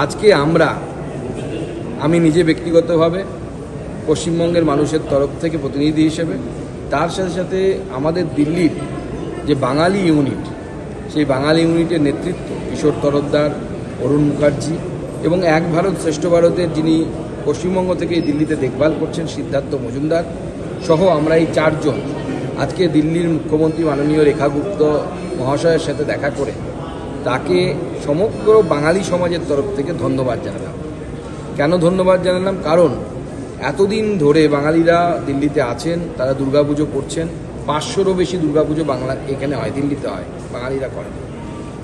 আজকে আমরা, আমি নিজে ব্যক্তিগতভাবে পশ্চিমবঙ্গের মানুষের তরফ থেকে প্রতিনিধি হিসেবে, তার সাথে সাথে আমাদের দিল্লির যে বাঙালি ইউনিট, সেই বাঙালি ইউনিটের নেতৃত্ব কিশোর তরফদার, অরুণ মুখার্জি এবং এক ভারত শ্রেষ্ঠ ভারতের যিনি পশ্চিমবঙ্গ থেকে দিল্লিতে দেখভাল করছেন সিদ্ধার্থ মজুমদার সহ আমরা এই চারজন আজকে দিল্লির মুখ্যমন্ত্রী মাননীয় রেখা গুপ্ত মহাশয়ের সাথে দেখা করে তাকে সমগ্র বাঙালি সমাজের তরফ থেকে ধন্যবাদ জানালাম। কেন ধন্যবাদ জানালাম? কারণ এতদিন ধরে বাঙালিরা দিল্লিতে আছেন, তারা দুর্গাপুজো করছেন, পাঁচশোরও বেশি দুর্গাপুজো বাংলা এখানে হয়, দিল্লিতে হয়, বাঙালিরা করেন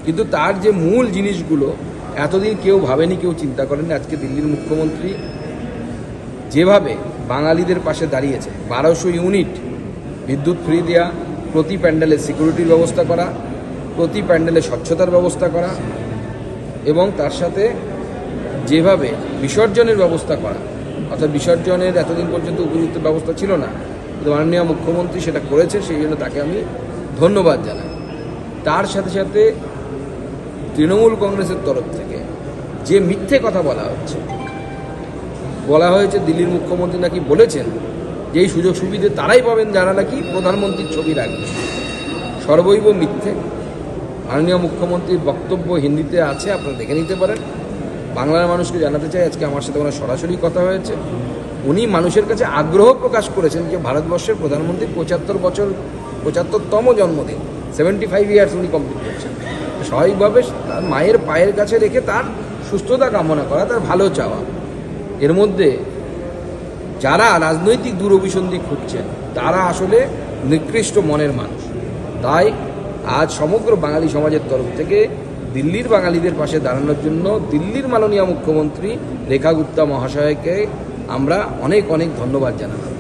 কিন্তু তার যে মূল জিনিসগুলো, এতদিন কেউ ভাবেনি, কেউ চিন্তা করেনি, আজকে দিল্লির মুখ্যমন্ত্রী যেভাবে বাঙালিদের পাশে দাঁড়িয়েছে, বারোশো ইউনিট বিদ্যুৎ ফ্রি দেওয়া প্রতি প্যান্ডেলে সিকিউরিটির ব্যবস্থা করা প্রতি প্যান্ডেলে স্বচ্ছতার ব্যবস্থা করা এবং তার সাথে যেভাবে বিসর্জনের ব্যবস্থা করা, অর্থাৎ বিসর্জনের এতদিন পর্যন্ত উপযুক্ত ব্যবস্থা ছিল না, কিন্তু মাননীয় মুখ্যমন্ত্রী সেটা করেছে, সেই জন্য তাকে আমি ধন্যবাদ জানাই। তার সাথে সাথে তৃণমূল কংগ্রেসের তরফ থেকে যে মিথ্যে কথা বলা হচ্ছে, বলা হয়েছে দিল্লির মুখ্যমন্ত্রী নাকি বলেছেন যে এই সুযোগ সুবিধে তারাই পাবেন, যারা নাকি প্রধানমন্ত্রীর ছবি রাখবে সর্বৈব মিথ্যে। মাননীয় মুখ্যমন্ত্রীর বক্তব্য হিন্দিতে আছে, আপনারা দেখে নিতে পারেন। বাংলার মানুষকে জানাতে চাই, আজকে আমার সাথে ওনার সরাসরি কথা হয়েছে। উনি মানুষের কাছে আগ্রহ প্রকাশ করেছেন যে ভারতবর্ষের প্রধানমন্ত্রীর পঁচাত্তর বছর, পঁচাত্তরতম জন্মদিন সেভেন্টি ফাইভ ইয়ার্স উনি কমপ্লিট করছেন। স্বাভাবিকভাবে তার মায়ের পায়ের কাছে রেখে তার সুস্থতা কামনা করা, তার ভালো চাওয়া। এর মধ্যে যারা রাজনৈতিক দূরভিসন্ধি খুঁজছেন, তারা আসলে নিকৃষ্ট মনের মানুষ। তাই আজ সমগ্র বাঙালি সমাজের তরফ থেকে দিল্লির বাঙালিদের পাশে দাঁড়ানোর জন্য দিল্লির মাননীয় মুখ্যমন্ত্রী রেখা গুপ্তা মহাশয়কে আমরা অনেক অনেক ধন্যবাদ জানালাম।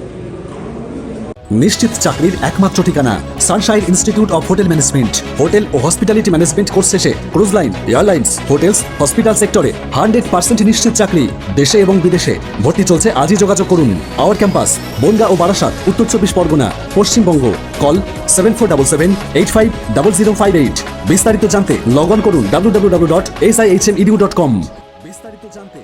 নিশ্চিত চাকরির একমাত্র ঠিকানা Sunshine Institute of Hotel Management. Hotel O hospitality management course শেষে cruise line, airlines, hotels, hospital সেক্টরে হান্ড্রেড পার্সেন্ট নিশ্চিত চাকরি দেশে এবং বিদেশে। ভর্তি চলছে আজই যোগাযোগ করুন। আওয়ার ক্যাম্পাস, বনগা ও বারাসাত, উত্তর চব্বিশ Parganas, Paschimbanga. Call seven four double seven eight five double zero five eight বিস্তারিত জানতে লগ অন করুন W W dot S I H M edu dot com বিস্তারিত জানতে